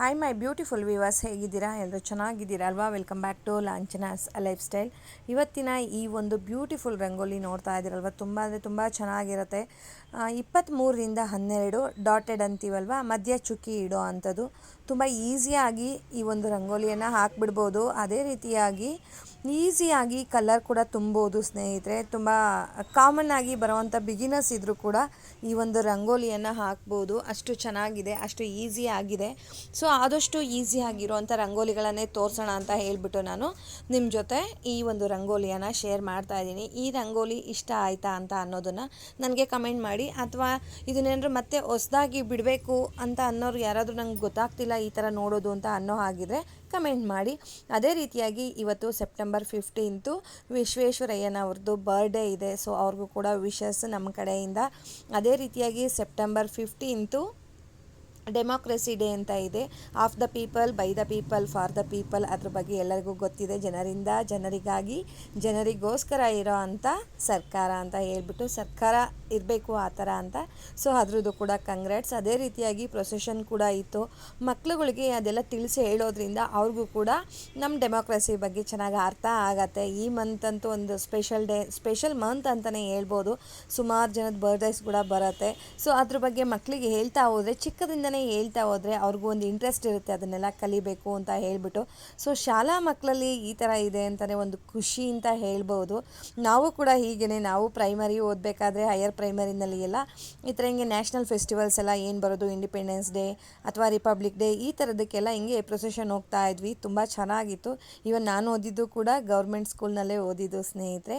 Hi my beautiful viewers ಹೇಗಿದ್ದೀರಾ? ಎಲ್ಲರೂ ಚೆನ್ನಾಗಿದ್ದೀರಾ ಅಲ್ವಾ? Welcome back to ಲಾಂಚನಾಸ್ lifestyle ಇವತ್ತಿನ ಈ ಒಂದು ಬ್ಯೂಟಿಫುಲ್ ರಂಗೋಲಿ ನೋಡ್ತಾ ಇದ್ದೀರಲ್ವ? ತುಂಬ ಅಂದರೆ ತುಂಬ ಚೆನ್ನಾಗಿರುತ್ತೆ. ಇಪ್ಪತ್ತ್ಮೂರರಿಂದ ಹನ್ನೆರಡು ಡಾಟೆಡ್ ಅಂತೀವಲ್ವ? ಮಧ್ಯ ಚುಕ್ಕಿ ಇಡೋ ಅಂಥದ್ದು. ತುಂಬ ಈಸಿಯಾಗಿ ಈ ಒಂದು ರಂಗೋಲಿಯನ್ನು ಹಾಕ್ಬಿಡ್ಬೋದು. ಅದೇ ರೀತಿಯಾಗಿ ಈಸಿಯಾಗಿ ಕಲರ್ ಕೂಡ ತುಂಬೋದು ಸ್ನೇಹಿತರೆ. ತುಂಬ ಕಾಮನ್ ಆಗಿ ಬರುವಂಥ ಬಿಗಿನರ್ಸ್ ಇದ್ದರೂ ಕೂಡ ಈ ಒಂದು ರಂಗೋಲಿಯನ್ನು ಹಾಕ್ಬೋದು. ಅಷ್ಟು ಚೆನ್ನಾಗಿದೆ, ಅಷ್ಟು ಈಸಿ ಆಗಿದೆ. ಸೊ ಆದಷ್ಟು ಈಸಿ ಆಗಿರುವಂಥ ರಂಗೋಲಿಗಳನ್ನೇ ತೋರಿಸೋಣ ಅಂತ ಹೇಳಿಬಿಟ್ಟು ನಾನು ನಿಮ್ಮ ಜೊತೆ ಈ ಒಂದು ರಂಗೋಲಿಯನ್ನು ಶೇರ್ ಮಾಡ್ತಾ ಇದ್ದೀನಿ. ಈ ರಂಗೋಲಿ ಇಷ್ಟ ಆಯಿತಾ ಅಂತ ಅನ್ನೋದನ್ನು ನನಗೆ ಕಮೆಂಟ್ ಮಾಡಿ. ಅಥವಾ ಇದನ್ನೇನಾದ್ರು ಮತ್ತೆ ಹೊಸದಾಗಿ ಬಿಡಬೇಕು ಅಂತ ಅನ್ನೋರು ಯಾರಾದರೂ ನಂಗೆ ಗೊತ್ತಾಗ್ತಿಲ್ಲ ಈ ಥರ ನೋಡೋದು ಅಂತ ಅನ್ನೋ ಹಾಗಿದ್ರೆ ಕಮೆಂಟ್ ಮಾಡಿ. ಅದೇ ರೀತಿಯಾಗಿ ಇವತ್ತು ಸೆಪ್ಟೆಂಬರ್ ಫಿಫ್ಟೀನ್ತು ವಿಶ್ವೇಶ್ವರಯ್ಯನವ್ರದ್ದು ಬರ್ಡೇ ಇದೆ. ಸೊ ಅವ್ರಿಗೂ ಕೂಡ ವಿಶಸ್ ನಮ್ಮ ಕಡೆಯಿಂದ. ಅದೇ ರೀತಿಯಾಗಿ ಸೆಪ್ಟೆಂಬರ್ ಫಿಫ್ಟೀನ್ತು ಡೆಮೋಕ್ರೆಸಿ ಡೇ ಅಂತ ಇದೆ. Of the people, by the people, for the people ಅದ್ರ ಬಗ್ಗೆ ಎಲ್ಲರಿಗೂ ಗೊತ್ತಿದೆ. ಜನರಿಂದ, ಜನರಿಗಾಗಿ, ಜನರಿಗೋಸ್ಕರ ಇರೋ ಅಂಥ ಸರ್ಕಾರ ಅಂತ ಹೇಳ್ಬಿಟ್ಟು ಸರ್ಕಾರ ಇರಬೇಕು ಆ ಥರ ಅಂತ. ಸೊ, ಅದ್ರದ್ದು ಕೂಡ ಕಂಗ್ರಾಟ್ಸ್ ಅದೇ ರೀತಿಯಾಗಿ ಪ್ರೊಸೆಷನ್ ಕೂಡ ಇತ್ತು. ಮಕ್ಳುಗಳಿಗೆ ಅದೆಲ್ಲ ತಿಳಿಸಿ ಹೇಳೋದ್ರಿಂದ ಅವ್ರಿಗೂ ಕೂಡ ನಮ್ಮ ಡೆಮೋಕ್ರಸಿ ಬಗ್ಗೆ ಚೆನ್ನಾಗಿ ಅರ್ಥ ಆಗತ್ತೆ. ಈ ಮಂತ್ ಅಂತೂ ಒಂದು ಸ್ಪೆಷಲ್ ಡೇ ಸ್ಪೆಷಲ್ ಮಂತ್ ಅಂತಲೇ ಹೇಳ್ಬೋದು. ಸುಮಾರು ಜನದ ಬರ್ಡೇಸ್ ಕೂಡ ಬರುತ್ತೆ. ಸೊ, ಅದ್ರ ಬಗ್ಗೆ ಮಕ್ಕಳಿಗೆ ಹೇಳ್ತಾ ಹೋದರೆ ಚಿಕ್ಕದಿಂದನೇ ಹೇಳ್ತಾ ಹೋದರೆ ಅವ್ರಿಗೂ ಒಂದು ಇಂಟ್ರೆಸ್ಟ್ ಇರುತ್ತೆ ಅದನ್ನೆಲ್ಲ ಕಲಿಬೇಕು ಅಂತ ಹೇಳಿಬಿಟ್ಟು. ಸೊ ಶಾಲಾ ಮಕ್ಕಳಲ್ಲಿ ಈ ಥರ ಇದೆ ಅಂತಲೇ ಒಂದು ಖುಷಿ ಅಂತ ಹೇಳ್ಬೋದು. ನಾವು ಕೂಡ ಹೀಗೇ ನಾವು ಪ್ರೈಮರಿ ಓದಬೇಕಾದ್ರೆ ಹೈಯರ್ ಪ್ರೈಮರಿನಲ್ಲಿ ಎಲ್ಲ ಈ ಥರ ಹಿಂಗೆ ನ್ಯಾಷನಲ್ ಫೆಸ್ಟಿವಲ್ಸ್ ಎಲ್ಲ ಏನು ಬರೋದು ಇಂಡಿಪೆಂಡೆನ್ಸ್ ಡೇ ಅಥವಾ ರಿಪಬ್ಲಿಕ್ ಡೇ ಈ ಥರದಕ್ಕೆಲ್ಲ ಹಿಂಗೆ ಪ್ರೊಸೆಷನ್ ಹೋಗ್ತಾ ಇದ್ವಿ. ತುಂಬ ಚೆನ್ನಾಗಿತ್ತು. ಇವನ್ ನಾನು ಓದಿದ್ದು ಕೂಡ ಗೌರ್ಮೆಂಟ್ ಸ್ಕೂಲ್ನಲ್ಲೇ ಓದಿದ್ದು ಸ್ನೇಹಿತರೆ.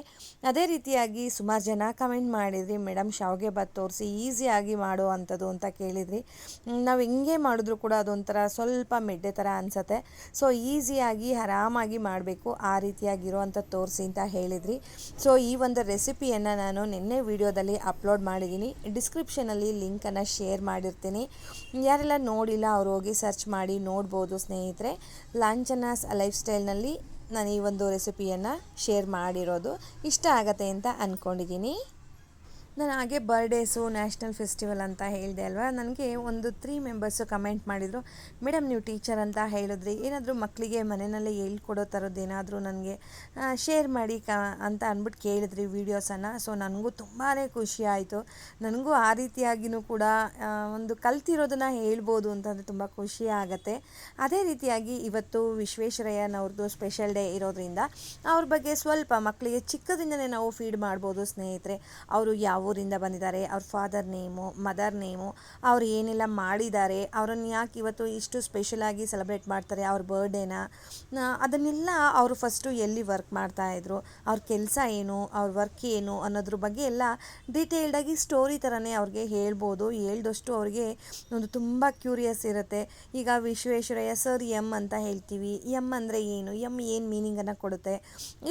ಅದೇ ರೀತಿಯಾಗಿ ಸುಮಾರು ಜನ ಕಮೆಂಟ್ ಮಾಡಿದ್ರಿ, ಮೇಡಮ್, ಶಾವಿಗೆ ಬಾತ್ ತೋರಿಸಿ ಈಸಿಯಾಗಿ ಮಾಡೋ ಅಂಥದ್ದು ಅಂತ ಕೇಳಿದ್ರಿ. ನಾವು ಹೆಂಗೆ ಮಾಡಿದ್ರು ಕೂಡ ಅದೊಂಥರ ಸ್ವಲ್ಪ ಮೆಡ್ಡೆ ಥರ ಅನಿಸುತ್ತೆ. ಸೊ ಈಸಿಯಾಗಿ ಆರಾಮಾಗಿ ಮಾಡಬೇಕು, ಆ ರೀತಿಯಾಗಿರುವಂಥ ತೋರಿಸಿ ಅಂತ ಹೇಳಿದ್ರಿ. ಸೊ ಈ ಒಂದು ರೆಸಿಪಿಯನ್ನು ನಾನು ನಿನ್ನೆ ವಿಡಿಯೋದಲ್ಲಿ ಅಪ್ಲೋಡ್ ಮಾಡಿದ್ದೀನಿ. ಡಿಸ್ಕ್ರಿಪ್ಷನಲ್ಲಿ ಲಿಂಕನ್ನು ಶೇರ್ ಮಾಡಿರ್ತೀನಿ. ಯಾರೆಲ್ಲ ನೋಡಿಲ್ಲ, ಅವ್ರು ಹೋಗಿ ಸರ್ಚ್ ಮಾಡಿ ನೋಡ್ಬೋದು ಸ್ನೇಹಿತರೆ. ಲಾಂಚನಾಸ್ ಲೈಫ್ ಸ್ಟೈಲ್ನಲ್ಲಿ ನಾನು ಈ ಒಂದು ರೆಸಿಪಿಯನ್ನು ಶೇರ್ ಮಾಡಿರೋದು. ಇಷ್ಟ ಆಗತ್ತೆ ಅಂತ ಅಂದ್ಕೊಂಡಿದ್ದೀನಿ ನಾನು ಹಾಗೆ ಬರ್ಡೇಸು, ನ್ಯಾಷನಲ್ ಫೆಸ್ಟಿವಲ್ ಅಂತ ಹೇಳಿದೆ ಅಲ್ವಾ? ನನಗೆ ಒಂದು ತ್ರೀ ಮೆಂಬರ್ಸು ಕಮೆಂಟ್ ಮಾಡಿದರು, ಮೇಡಮ್, ನೀವು ಟೀಚರ್ ಅಂತ ಹೇಳಿದ್ರಿ. ಏನಾದರೂ ಮಕ್ಕಳಿಗೆ ಮನೆಯಲ್ಲೇ ಹೇಳ್ಕೊಡೋ ಥರದ್ದು ಏನಾದರೂ ನನಗೆ ಶೇರ್ ಮಾಡಿ ಕ ಅಂತ ಅಂದ್ಬಿಟ್ಟು ಕೇಳಿದ್ರಿ ವೀಡಿಯೋಸನ್ನು ಸೊ ನನಗೂ ತುಂಬಾ ಖುಷಿ ಆಯಿತು. ನನಗೂ ಆ ರೀತಿಯಾಗಿಯೂ ಕೂಡ ಒಂದು ಕಲ್ತಿರೋದನ್ನು ಹೇಳ್ಬೋದು ಅಂತಂದರೆ ತುಂಬ ಖುಷಿ ಆಗುತ್ತೆ. ಅದೇ ರೀತಿಯಾಗಿ ಇವತ್ತು ವಿಶ್ವೇಶ್ವರಯ್ಯನವ್ರದ್ದು ಸ್ಪೆಷಲ್ ಡೇ ಇರೋದ್ರಿಂದ, ಅವ್ರ ಬಗ್ಗೆ ಸ್ವಲ್ಪ ಮಕ್ಕಳಿಗೆ ಚಿಕ್ಕದಿಂದಲೇ ನಾವು ಫೀಡ್ ಮಾಡ್ಬೋದು ಸ್ನೇಹಿತರೆ. ಅವರು ಯಾವ ಊರಿಂದ ಬಂದಿದ್ದಾರೆ. ಅವ್ರ ಫಾದರ್ ನೇಮು ಮದರ್ ನೇಮು ಅವ್ರು ಏನೆಲ್ಲ ಮಾಡಿದ್ದಾರೆ, ಅವರನ್ನು ಯಾಕೆ ಇವತ್ತು ಇಷ್ಟು ಸ್ಪೆಷಲಾಗಿ ಸೆಲೆಬ್ರೇಟ್ ಮಾಡ್ತಾರೆ, ಅವ್ರ ಬರ್ಡೇನ ಅದನ್ನೆಲ್ಲ ಅವರು ಫಸ್ಟು ಎಲ್ಲಿ ವರ್ಕ್ ಮಾಡ್ತಾಯಿದ್ರು ಅವ್ರ ಕೆಲಸ ಏನು, ಅವ್ರ ವರ್ಕ್ ಏನು ಅನ್ನೋದ್ರ ಬಗ್ಗೆ ಎಲ್ಲ ಡೀಟೇಲ್ಡಾಗಿ ಸ್ಟೋರಿ ಥರನೇ ಅವ್ರಿಗೆ ಹೇಳ್ಬೋದು. ಹೇಳ್ದಷ್ಟು ಅವ್ರಿಗೆ ಒಂದು ತುಂಬ ಕ್ಯೂರಿಯಸ್ ಇರುತ್ತೆ. ಈಗ ವಿಶ್ವೇಶ್ವರಯ್ಯ ಸರ್ ಎಂ ಅಂತ ಹೇಳ್ತೀವಿ. ಎಂ ಅಂದರೆ ಏನು? ಎಂ ಏನು ಮೀನಿಂಗನ್ನು ಕೊಡುತ್ತೆ?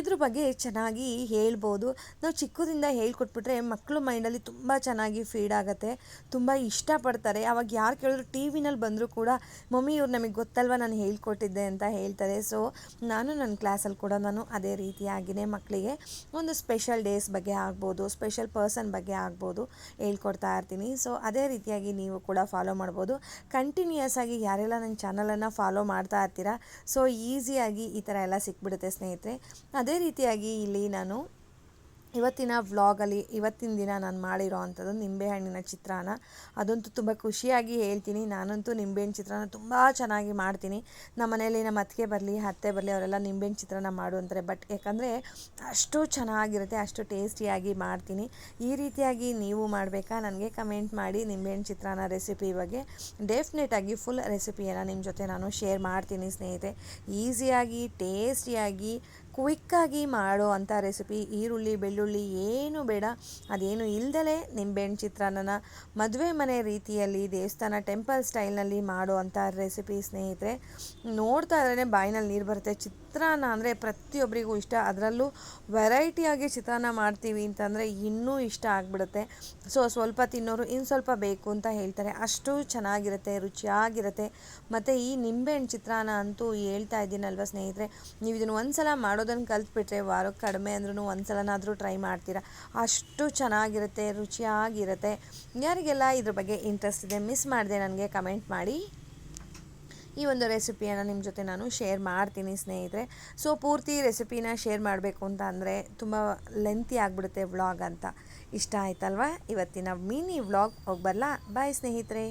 ಇದ್ರ ಬಗ್ಗೆ ಚೆನ್ನಾಗಿ ಹೇಳ್ಬೋದು. ನಾವು ಚಿಕ್ಕದಿಂದ ಹೇಳ್ಕೊಟ್ಬಿಟ್ರೆ ಮಕ್ಕಳು ಮೈಂಡಲ್ಲಿ ತುಂಬ ಚೆನ್ನಾಗಿ ಫೀಡ್ ಆಗುತ್ತೆ, ತುಂಬ ಇಷ್ಟಪಡ್ತಾರೆ. ಅವಾಗ ಯಾರು ಕೇಳಿದ್ರು ಟಿ ವಿನಲ್ಲಿ ಬಂದರೂ ಕೂಡ, ಮಮ್ಮಿ, ಇವ್ರು ನಮಗೆ ಗೊತ್ತಲ್ವ ನಾನು ಹೇಳ್ಕೊಟ್ಟಿದ್ದೆ ಅಂತ ಹೇಳ್ತಾರೆ. ಸೊ ನಾನು ನನ್ನ ಕ್ಲಾಸಲ್ಲಿ ಕೂಡ ನಾನು ಅದೇ ರೀತಿಯಾಗಿಯೇ ಮಕ್ಕಳಿಗೆ ಒಂದು ಸ್ಪೆಷಲ್ ಡೇಸ್ ಬಗ್ಗೆ ಆಗ್ಬೋದು ಸ್ಪೆಷಲ್ ಪರ್ಸನ್ ಬಗ್ಗೆ ಆಗ್ಬೋದು ಹೇಳ್ಕೊಡ್ತಾ ಇರ್ತೀನಿ. ಸೊ ಅದೇ ರೀತಿಯಾಗಿ ನೀವು ಕೂಡ ಫಾಲೋ ಮಾಡ್ಬೋದು. ಕಂಟಿನ್ಯೂಯಸ್ ಆಗಿ ಯಾರೆಲ್ಲ ನನ್ನ ಚಾನಲನ್ನು ಫಾಲೋ ಮಾಡ್ತಾ ಇರ್ತೀರಾ ಸೊ ಈಸಿಯಾಗಿ ಈ ಥರ ಎಲ್ಲ ಸಿಕ್ಬಿಡುತ್ತೆ ಸ್ನೇಹಿತರೆ. ಅದೇ ರೀತಿಯಾಗಿ ಇಲ್ಲಿ ನಾನು ಇವತ್ತಿನ ವ್ಲಾಗಲ್ಲಿ, ಇವತ್ತಿನ ದಿನ ನಾನು ಮಾಡಿರೋ ಅಂಥದ್ದು ನಿಂಬೆಹಣ್ಣಿನ ಚಿತ್ರಾನ್ನ. ಅದಂತೂ ತುಂಬ ಖುಷಿಯಾಗಿ ಹೇಳ್ತೀನಿ. ನಾನಂತೂ ನಿಂಬೆಹಣ್ಣು ಚಿತ್ರಾನ್ನ ತುಂಬ ಚೆನ್ನಾಗಿ ಮಾಡ್ತೀನಿ. ನಮ್ಮ ಮನೆಯಲ್ಲಿ ನಮ್ಮ ಅತ್ತಿಗೆ ಬರಲಿ, ಅತ್ತೆ ಬರಲಿ, ಅವರೆಲ್ಲ ನಿಂಬೆಹಣ್ಣು ಚಿತ್ರಾನ್ನ ಮಾಡು ಅಂತಾರೆ. ಬಟ್ ಯಾಕಂದರೆ ಅಷ್ಟು ಚೆನ್ನಾಗಿರುತ್ತೆ, ಅಷ್ಟು ಟೇಸ್ಟಿಯಾಗಿ ಮಾಡ್ತೀನಿ. ಈ ರೀತಿಯಾಗಿ ನೀವು ಮಾಡಬೇಕಾ? ನನಗೆ ಕಮೆಂಟ್ ಮಾಡಿ ನಿಂಬೆಹಣ್ಣು ಚಿತ್ರಾನ್ನ ರೆಸಿಪಿ ಬಗ್ಗೆ. ಡೆಫಿನೆಟಾಗಿ ಫುಲ್ ರೆಸಿಪಿಯನ್ನು ನಿಮ್ಮ ಜೊತೆ ನಾನು ಶೇರ್ ಮಾಡ್ತೀನಿ ಸ್ನೇಹಿತರೆ. ಈಸಿಯಾಗಿ ಟೇಸ್ಟಿಯಾಗಿ ಕ್ವಿಕ್ಕಾಗಿ ಮಾಡೋ ಅಂಥ ರೆಸಿಪಿ ಈರುಳ್ಳಿ, ಬೆಳ್ಳುಳ್ಳಿ ಏನು ಬೇಡ. ಅದೇನು ಇಲ್ದಲೇ ನಿಂಬೆಹಣ್ಣು ಚಿತ್ರಾನ್ನನ ಮದುವೆ ಮನೆ ರೀತಿಯಲ್ಲಿ ದೇವಸ್ಥಾನ ಟೆಂಪಲ್ ಸ್ಟೈಲ್ನಲ್ಲಿ ಮಾಡೋ ಅಂಥ ರೆಸಿಪಿ ಸ್ನೇಹಿತರೆ, ನೋಡ್ತಾ ಇದ್ರೇ ಬಾಯಿನಲ್ಲಿ ನೀರು ಬರುತ್ತೆ. ಚಿತ್ರಾನ್ನ ಅಂದರೆ ಪ್ರತಿಯೊಬ್ಬರಿಗೂ ಇಷ್ಟ. ಅದರಲ್ಲೂ ವೆರೈಟಿಯಾಗಿ ಚಿತ್ರಾನ್ನ ಮಾಡ್ತೀವಿ ಅಂತಂದರೆ ಇನ್ನೂ ಇಷ್ಟ ಆಗಿಬಿಡುತ್ತೆ. ಸೊ ಸ್ವಲ್ಪ ತಿನ್ನೋರು ಇನ್ನು ಸ್ವಲ್ಪ ಬೇಕು ಅಂತ ಹೇಳ್ತಾರೆ. ಅಷ್ಟು ಚೆನ್ನಾಗಿರುತ್ತೆ, ರುಚಿಯಾಗಿರುತ್ತೆ. ಮತ್ತು ಈ ನಿಂಬೆಹಣ್ಣು ಚಿತ್ರಾನ್ನ ಅಂತೂ ಹೇಳ್ತಾ ಇದ್ದೀನಲ್ವ ಸ್ನೇಹಿತರೆ, ನೀವು ಇದನ್ನು ಒಂದು ಸಲ ಮಾಡೋದನ್ನು ಕಲ್ತ್ಬಿಟ್ರೆ ವಾರಕ್ಕೆ ಕಡಿಮೆ ಅಂದ್ರೂ ಒಂದು ಸಲನಾದರೂ ಟ್ರೈ ಮಾಡ್ತೀರಾ. ಅಷ್ಟು ಚೆನ್ನಾಗಿರುತ್ತೆ, ರುಚಿಯಾಗಿರುತ್ತೆ. ಯಾರಿಗೆಲ್ಲ ಇದ್ರ ಬಗ್ಗೆ ಇಂಟ್ರೆಸ್ಟ್ ಇದೆ ಮಿಸ್ ಮಾಡಿದೆ ನನಗೆ ಕಮೆಂಟ್ ಮಾಡಿ. ಈ ಒಂದು ರೆಸಿಪಿಯನ್ನು ನಿಮ್ಮ ಜೊತೆ ನಾನು ಶೇರ್ ಮಾಡ್ತೀನಿ ಸ್ನೇಹಿತರೆ. ಸೊ ಪೂರ್ತಿ ರೆಸಿಪಿನ ಶೇರ್ ಮಾಡಬೇಕು ಅಂತ ಅಂದರೆ ತುಂಬ ಲೆಂತಿ ಆಗಿಬಿಡುತ್ತೆ ವ್ಲಾಗ್ ಅಂತ. ಇಷ್ಟ ಆಯ್ತಲ್ವಾ? ಇವತ್ತಿನ ಮಿನಿ ವ್ಲಾಗ್ ಹೋಗಿ ಬರಲಾ ಬಾಯ್ ಸ್ನೇಹಿತರೆ.